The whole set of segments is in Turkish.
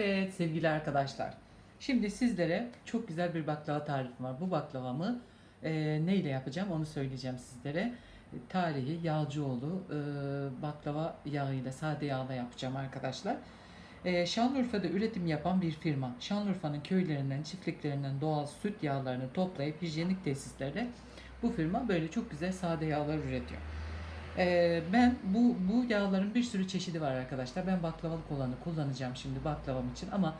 Evet sevgili arkadaşlar. Şimdi sizlere çok güzel bir baklava tarifim var. Bu baklavamı e, neyle yapacağım onu söyleyeceğim sizlere. Tarihi Yağcıoğlu e, baklava yağıyla, sade yağla yapacağım arkadaşlar. E, Şanlıurfa'da üretim yapan bir firma. Şanlıurfa'nın köylerinden, çiftliklerinden doğal süt yağlarını toplayıp hijyenik tesislerle bu firma böyle çok güzel sade yağlar üretiyor. Ee, ben bu bu yağların bir sürü çeşidi var arkadaşlar. Ben baklavalık olanı kullanacağım şimdi baklavam için ama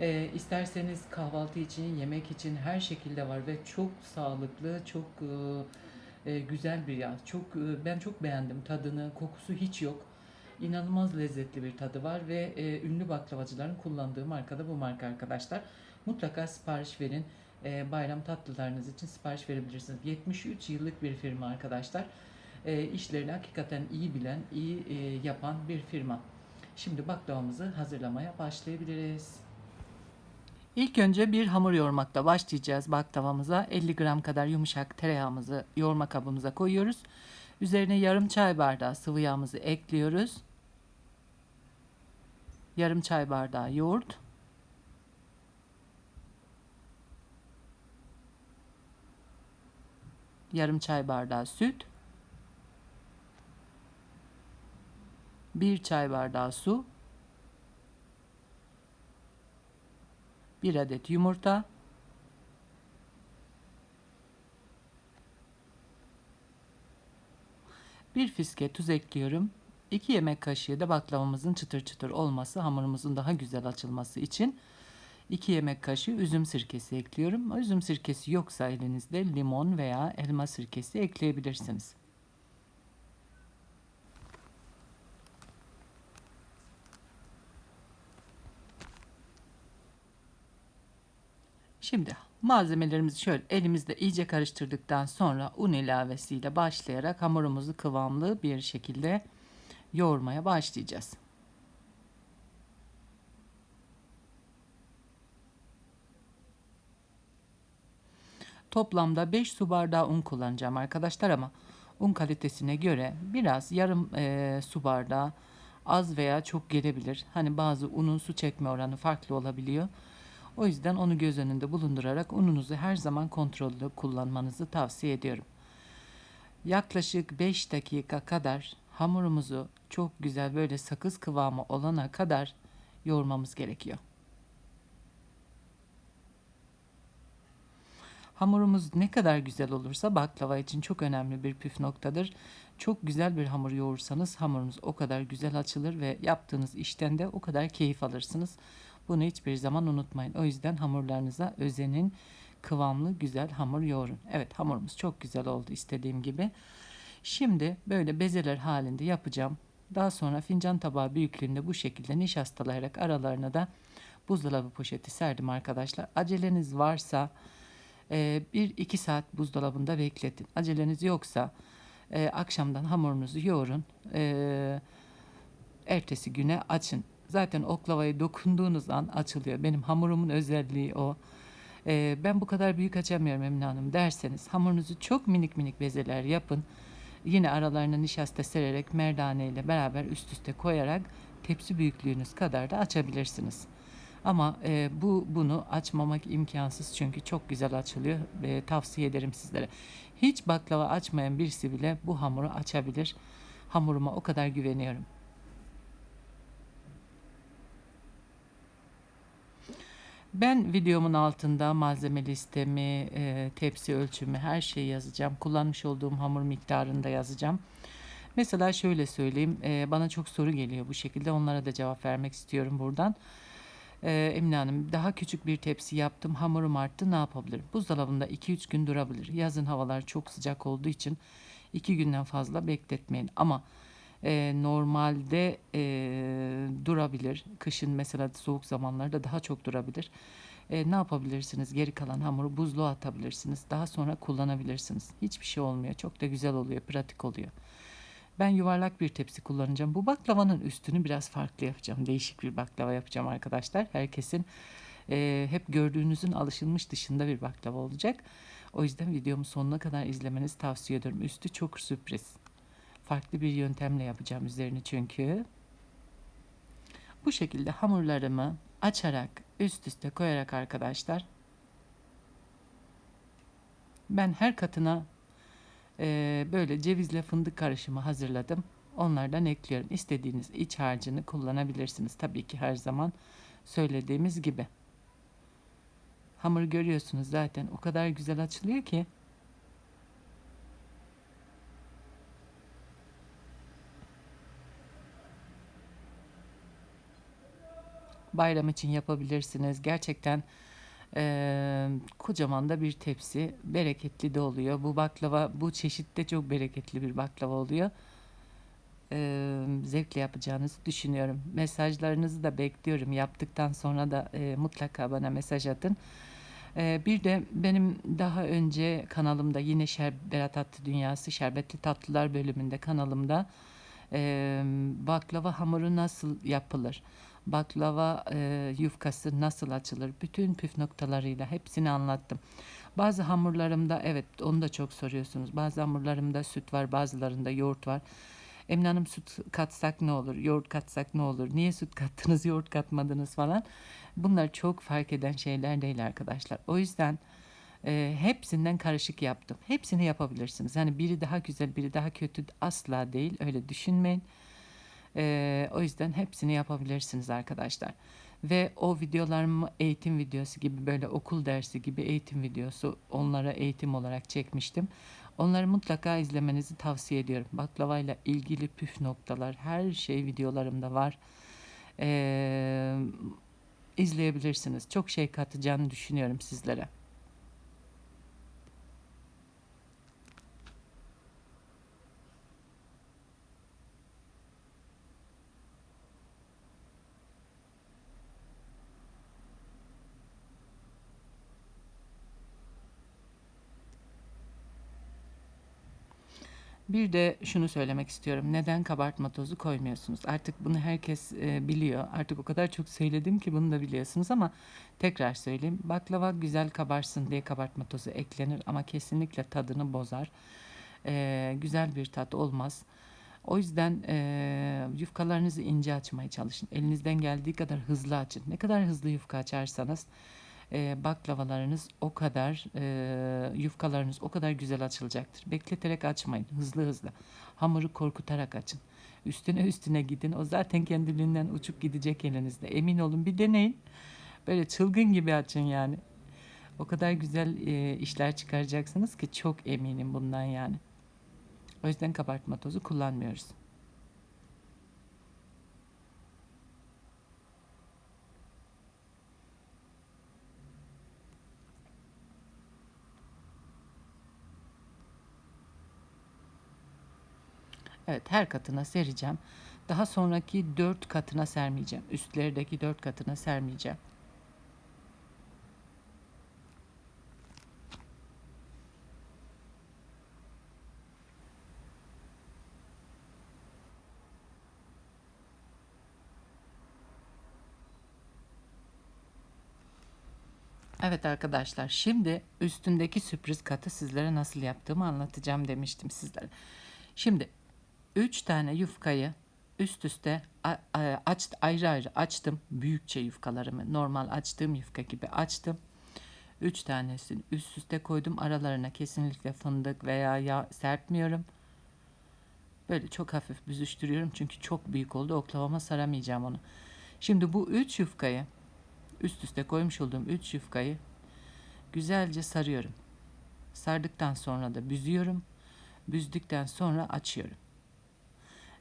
e, isterseniz kahvaltı için, yemek için her şekilde var ve çok sağlıklı, çok e, e, güzel bir yağ. Çok e, ben çok beğendim tadını, kokusu hiç yok. İnanılmaz lezzetli bir tadı var ve e, ünlü baklavacıların kullandığı marka da bu marka arkadaşlar. Mutlaka sipariş verin. E, bayram tatlılarınız için sipariş verebilirsiniz. 73 yıllık bir firma arkadaşlar e, işlerini hakikaten iyi bilen, iyi e, yapan bir firma. Şimdi baklavamızı hazırlamaya başlayabiliriz. İlk önce bir hamur yoğurmakla başlayacağız baklavamıza. 50 gram kadar yumuşak tereyağımızı yoğurma kabımıza koyuyoruz. Üzerine yarım çay bardağı sıvı yağımızı ekliyoruz. Yarım çay bardağı yoğurt. Yarım çay bardağı süt. 1 çay bardağı su, 1 adet yumurta, bir fiske tuz ekliyorum. 2 yemek kaşığı da baklavamızın çıtır çıtır olması, hamurumuzun daha güzel açılması için 2 yemek kaşığı üzüm sirkesi ekliyorum. Üzüm sirkesi yoksa elinizde limon veya elma sirkesi ekleyebilirsiniz. Şimdi malzemelerimizi şöyle elimizde iyice karıştırdıktan sonra un ilavesiyle başlayarak hamurumuzu kıvamlı bir şekilde yoğurmaya başlayacağız. Toplamda 5 su bardağı un kullanacağım arkadaşlar ama un kalitesine göre biraz yarım e, su bardağı az veya çok gelebilir. Hani bazı unun su çekme oranı farklı olabiliyor. O yüzden onu göz önünde bulundurarak ununuzu her zaman kontrollü kullanmanızı tavsiye ediyorum. Yaklaşık 5 dakika kadar hamurumuzu çok güzel böyle sakız kıvamı olana kadar yoğurmamız gerekiyor. Hamurumuz ne kadar güzel olursa baklava için çok önemli bir püf noktadır. Çok güzel bir hamur yoğursanız hamurunuz o kadar güzel açılır ve yaptığınız işten de o kadar keyif alırsınız. Bunu hiçbir zaman unutmayın. O yüzden hamurlarınıza özenin. Kıvamlı güzel hamur yoğurun. Evet hamurumuz çok güzel oldu istediğim gibi. Şimdi böyle bezeler halinde yapacağım. Daha sonra fincan tabağı büyüklüğünde bu şekilde nişastalayarak aralarına da buzdolabı poşeti serdim arkadaşlar. Aceleniz varsa 1-2 e, saat buzdolabında bekletin. Aceleniz yoksa e, akşamdan hamurunuzu yoğurun. E, ertesi güne açın. Zaten oklavayı dokunduğunuz an açılıyor. Benim hamurumun özelliği o. Ee, ben bu kadar büyük açamıyorum Emine Hanım derseniz hamurunuzu çok minik minik bezeler yapın. Yine aralarına nişasta sererek merdane ile beraber üst üste koyarak tepsi büyüklüğünüz kadar da açabilirsiniz. Ama e, bu bunu açmamak imkansız çünkü çok güzel açılıyor. E, tavsiye ederim sizlere. Hiç baklava açmayan birisi bile bu hamuru açabilir. Hamuruma o kadar güveniyorum. Ben videomun altında malzeme listemi, e, tepsi ölçümü her şeyi yazacağım. Kullanmış olduğum hamur miktarını da yazacağım. Mesela şöyle söyleyeyim. E, bana çok soru geliyor bu şekilde. Onlara da cevap vermek istiyorum buradan. E, Emine Hanım daha küçük bir tepsi yaptım. Hamurum arttı ne yapabilirim? Buzdolabında 2-3 gün durabilir. Yazın havalar çok sıcak olduğu için 2 günden fazla bekletmeyin. Ama e, normalde e, durabilir. Kışın mesela soğuk zamanlarda daha çok durabilir. E, ne yapabilirsiniz? Geri kalan hamuru buzluğa atabilirsiniz. Daha sonra kullanabilirsiniz. Hiçbir şey olmuyor. Çok da güzel oluyor, pratik oluyor. Ben yuvarlak bir tepsi kullanacağım. Bu baklavanın üstünü biraz farklı yapacağım. Değişik bir baklava yapacağım arkadaşlar. Herkesin e, hep gördüğünüzün alışılmış dışında bir baklava olacak. O yüzden videomu sonuna kadar izlemenizi tavsiye ederim. Üstü çok sürpriz. Farklı bir yöntemle yapacağım üzerini çünkü. Bu şekilde hamurlarımı açarak üst üste koyarak arkadaşlar ben her katına e, böyle cevizle fındık karışımı hazırladım. Onlardan ekliyorum. İstediğiniz iç harcını kullanabilirsiniz. Tabii ki her zaman söylediğimiz gibi. Hamur görüyorsunuz zaten o kadar güzel açılıyor ki. Bayram için yapabilirsiniz. Gerçekten eee, kocaman da bir tepsi. Bereketli de oluyor. Bu baklava, bu çeşit de çok bereketli bir baklava oluyor. Eee, zevkle yapacağınızı düşünüyorum. Mesajlarınızı da bekliyorum. Yaptıktan sonra da eee, mutlaka bana mesaj atın. Bir de benim daha önce kanalımda yine Şer Tatlı Dünyası Şerbetli Tatlılar bölümünde kanalımda baklava hamuru nasıl yapılır? Baklava eee, yufkası nasıl açılır? Bütün püf noktalarıyla hepsini anlattım. Bazı hamurlarımda evet onu da çok soruyorsunuz. Bazı hamurlarımda süt var, bazılarında yoğurt var. Emine Hanım süt katsak ne olur? Yoğurt katsak ne olur? Niye süt kattınız, yoğurt katmadınız falan. Bunlar çok fark eden şeyler değil arkadaşlar. O yüzden e, hepsinden karışık yaptım. Hepsini yapabilirsiniz. Hani biri daha güzel, biri daha kötü asla değil. Öyle düşünmeyin. E, o yüzden hepsini yapabilirsiniz arkadaşlar. Ve o videolarımı eğitim videosu gibi böyle okul dersi gibi eğitim videosu onlara eğitim olarak çekmiştim. Onları mutlaka izlemenizi tavsiye ediyorum. Baklavayla ilgili püf noktalar her şey videolarımda var. Ee, izleyebilirsiniz. Çok şey katacağını düşünüyorum sizlere. Bir de şunu söylemek istiyorum. Neden kabartma tozu koymuyorsunuz? Artık bunu herkes e, biliyor. Artık o kadar çok söyledim ki bunu da biliyorsunuz ama tekrar söyleyeyim. Baklava güzel kabarsın diye kabartma tozu eklenir ama kesinlikle tadını bozar. E, güzel bir tat olmaz. O yüzden e, yufkalarınızı ince açmaya çalışın. Elinizden geldiği kadar hızlı açın. Ne kadar hızlı yufka açarsanız e, baklavalarınız o kadar e, yufkalarınız o kadar güzel açılacaktır. Bekleterek açmayın. Hızlı hızlı. Hamuru korkutarak açın. Üstüne üstüne gidin. O zaten kendiliğinden uçup gidecek elinizde. Emin olun bir deneyin. Böyle çılgın gibi açın yani. O kadar güzel e, işler çıkaracaksınız ki çok eminim bundan yani. O yüzden kabartma tozu kullanmıyoruz. Evet her katına sereceğim. Daha sonraki dört katına sermeyeceğim. Üstlerdeki dört katına sermeyeceğim. Evet arkadaşlar şimdi üstündeki sürpriz katı sizlere nasıl yaptığımı anlatacağım demiştim sizlere. Şimdi 3 tane yufkayı üst üste aç, ayrı ayrı açtım. Büyükçe yufkalarımı normal açtığım yufka gibi açtım. 3 tanesini üst üste koydum. Aralarına kesinlikle fındık veya yağ serpmiyorum. Böyle çok hafif büzüştürüyorum çünkü çok büyük oldu. Oklavama saramayacağım onu. Şimdi bu 3 yufkayı üst üste koymuş olduğum 3 yufkayı güzelce sarıyorum. Sardıktan sonra da büzüyorum. Büzdükten sonra açıyorum.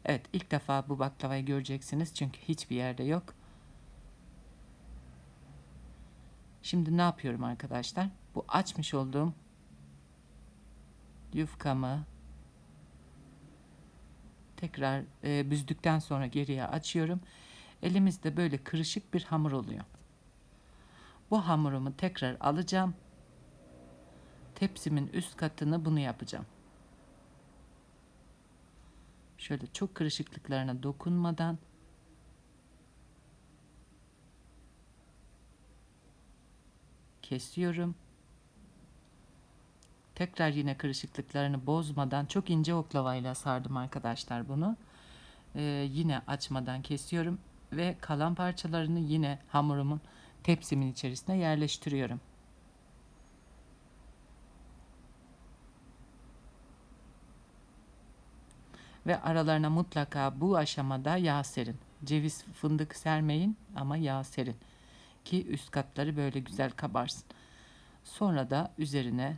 Evet ilk defa bu baklavayı göreceksiniz çünkü hiçbir yerde yok. Şimdi ne yapıyorum arkadaşlar? Bu açmış olduğum yufkamı tekrar e, büzdükten sonra geriye açıyorum. Elimizde böyle kırışık bir hamur oluyor. Bu hamurumu tekrar alacağım. Tepsimin üst katını bunu yapacağım. Şöyle çok kırışıklıklarına dokunmadan kesiyorum. Tekrar yine kırışıklıklarını bozmadan çok ince oklavayla sardım arkadaşlar bunu. Ee, yine açmadan kesiyorum. ve kalan parçalarını yine hamurumun tepsimin içerisine yerleştiriyorum. Ve aralarına mutlaka bu aşamada yağ serin. Ceviz fındık sermeyin ama yağ serin ki üst katları böyle güzel kabarsın. Sonra da üzerine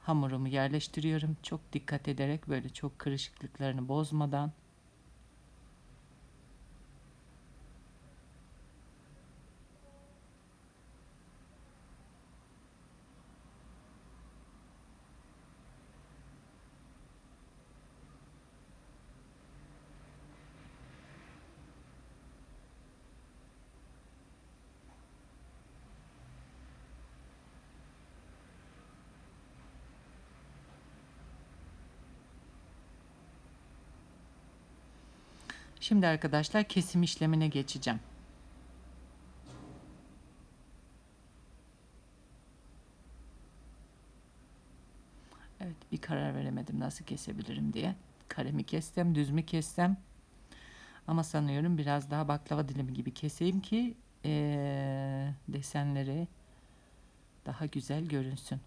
hamurumu yerleştiriyorum. Çok dikkat ederek böyle çok kırışıklıklarını bozmadan. Şimdi arkadaşlar kesim işlemine geçeceğim. Evet bir karar veremedim nasıl kesebilirim diye. Karemi kestim, düz mü kessem. Ama sanıyorum biraz daha baklava dilimi gibi keseyim ki ee, desenleri daha güzel görünsün.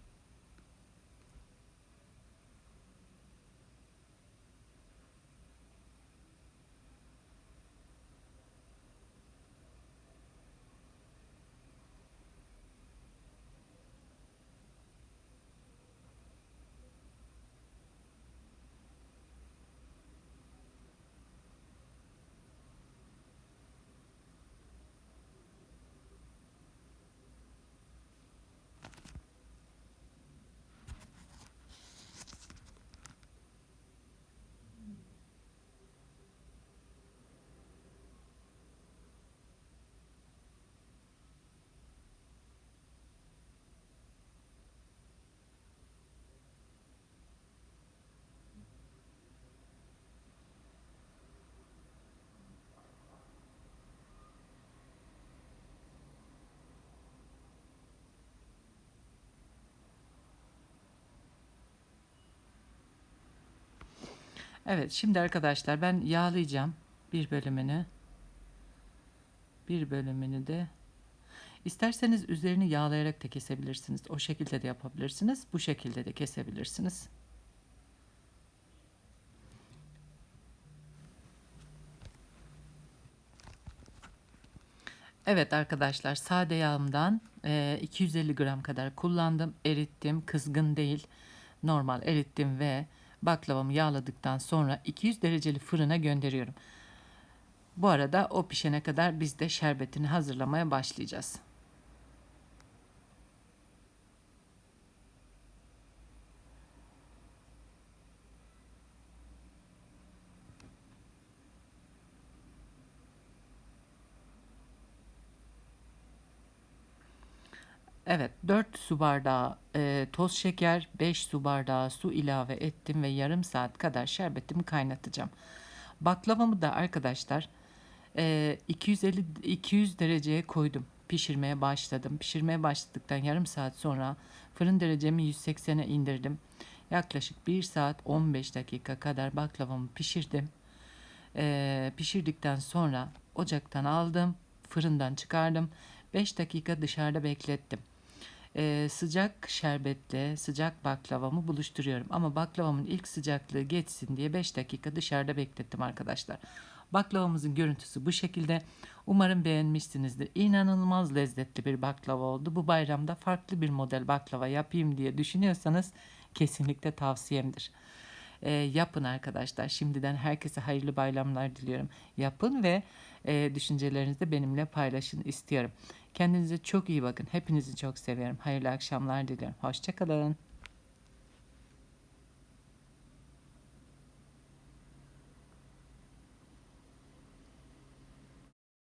Evet şimdi arkadaşlar ben yağlayacağım bir bölümünü. Bir bölümünü de isterseniz üzerini yağlayarak da kesebilirsiniz. O şekilde de yapabilirsiniz. Bu şekilde de kesebilirsiniz. Evet arkadaşlar sade yağımdan e, 250 gram kadar kullandım. Erittim. Kızgın değil. Normal erittim ve baklavamı yağladıktan sonra 200 dereceli fırına gönderiyorum. Bu arada o pişene kadar biz de şerbetini hazırlamaya başlayacağız. Evet 4 su bardağı e, toz şeker 5 su bardağı su ilave ettim ve yarım saat kadar şerbetimi kaynatacağım. Baklavamı da arkadaşlar e, 250 200 dereceye koydum. Pişirmeye başladım. Pişirmeye başladıktan yarım saat sonra fırın derecemi 180'e indirdim. Yaklaşık 1 saat 15 dakika kadar baklavamı pişirdim. E, pişirdikten sonra ocaktan aldım. Fırından çıkardım. 5 dakika dışarıda beklettim e, sıcak şerbetle sıcak baklavamı buluşturuyorum. Ama baklavamın ilk sıcaklığı geçsin diye 5 dakika dışarıda beklettim arkadaşlar. Baklavamızın görüntüsü bu şekilde. Umarım beğenmişsinizdir. İnanılmaz lezzetli bir baklava oldu. Bu bayramda farklı bir model baklava yapayım diye düşünüyorsanız kesinlikle tavsiyemdir. E, yapın arkadaşlar. Şimdiden herkese hayırlı bayramlar diliyorum. Yapın ve e, düşüncelerinizi benimle paylaşın istiyorum. Kendinize çok iyi bakın. Hepinizi çok seviyorum. Hayırlı akşamlar diliyorum. Hoşçakalın.